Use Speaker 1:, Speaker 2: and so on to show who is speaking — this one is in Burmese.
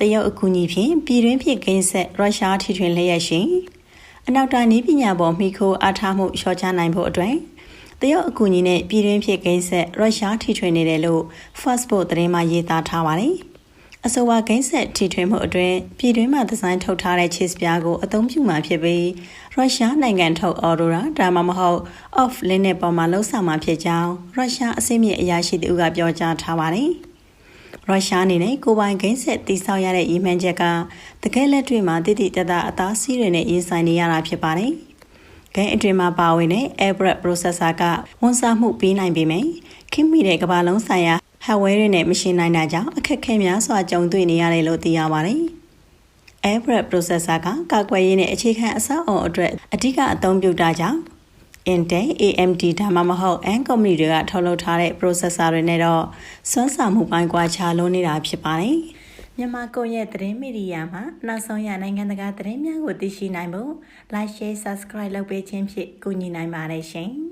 Speaker 1: တရုတ်အကူအညီဖြင့်ပြည်တွင်းဖြစ်ကိန်းဆက်ရုရှားထိထွင်လျက်ရှင်အနောက်တာနီးပညာပေါ်မိခိုးအားထားမှုလျှော့ချနိုင်ဖို့အတွက်တရုတ်အကူအညီနဲ့ပြည်တွင်းဖြစ်ကိန်းဆက်ရုရှားထိထွင်နေတယ်လို့ First Book သတင်းမှာရေးသားထားပါတယ်။အဆိုပါဂိမ်းဆက်ထိထွင်မှုအတွင်းပြည်တွင်းမှာဒီဇိုင်းထုတ်ထားတဲ့ cheese ပြားကိုအသုံးပြုမှာဖြစ်ပြီးရုရှားနိုင်ငံထုတ် Aurora ဒါမှမဟုတ် off limit ပေါ်မှာလှုပ်ဆောင်မှာဖြစ်ကြောင်းရုရှားအစိမ့်မြစ်အရာရှိသူကပြောကြားထားပါတယ်။ ရုရှားအနေနဲ့ကိုပိုင်ဂိမ်းဆက်တိစောက်ရတဲ့ရည်မှန်းချက်ကတကယ်လက်တွေ့မှာတိတိတတ်တာအသားစီးတွေနဲ့ရင်ဆိုင်နေရတာဖြစ်ပါတယ်။ဂိမ်းအတွင်မှာပါဝင်တဲ့ Airbus processor ကဝန်စားမှုပေးနိုင်ပေမယ့်ခင်မိတဲ့ကမ္ဘာလုံးဆိုင်ရာ hardware တွေနဲ့မရှင်းနိုင်တာကြောင့်အခက်အခဲများစွာကြုံတွေ့နေရတယ်လို့သိရပါတယ်။ Airbus processor ကကာကွယ်ရေးနဲ့အခြေခံအဆောက်အအုံအတွက်အဓိကအသုံးပြုတာကြောင့် Intel, AMD ဒါမှမဟုတ် ARM company တွေကထုတ်လုပ်ထားတဲ့ processor တွေနဲ့တော့စွမ်းဆောင်မှုပိုင်းကွာခြားလွန်းနေတာဖြစ်ပါတယ်။မြန်မာကွန်ရက်သတင်းမီဒီယာမှာနောက်ဆုံးရနိုင်ငံတကာသတင်းများကိုသိရှိနိုင်ဖို့ like, share, subscribe လုပ်ပေးခြင်းဖြင့်ကူညီနိုင်ပါတယ်ရှင်။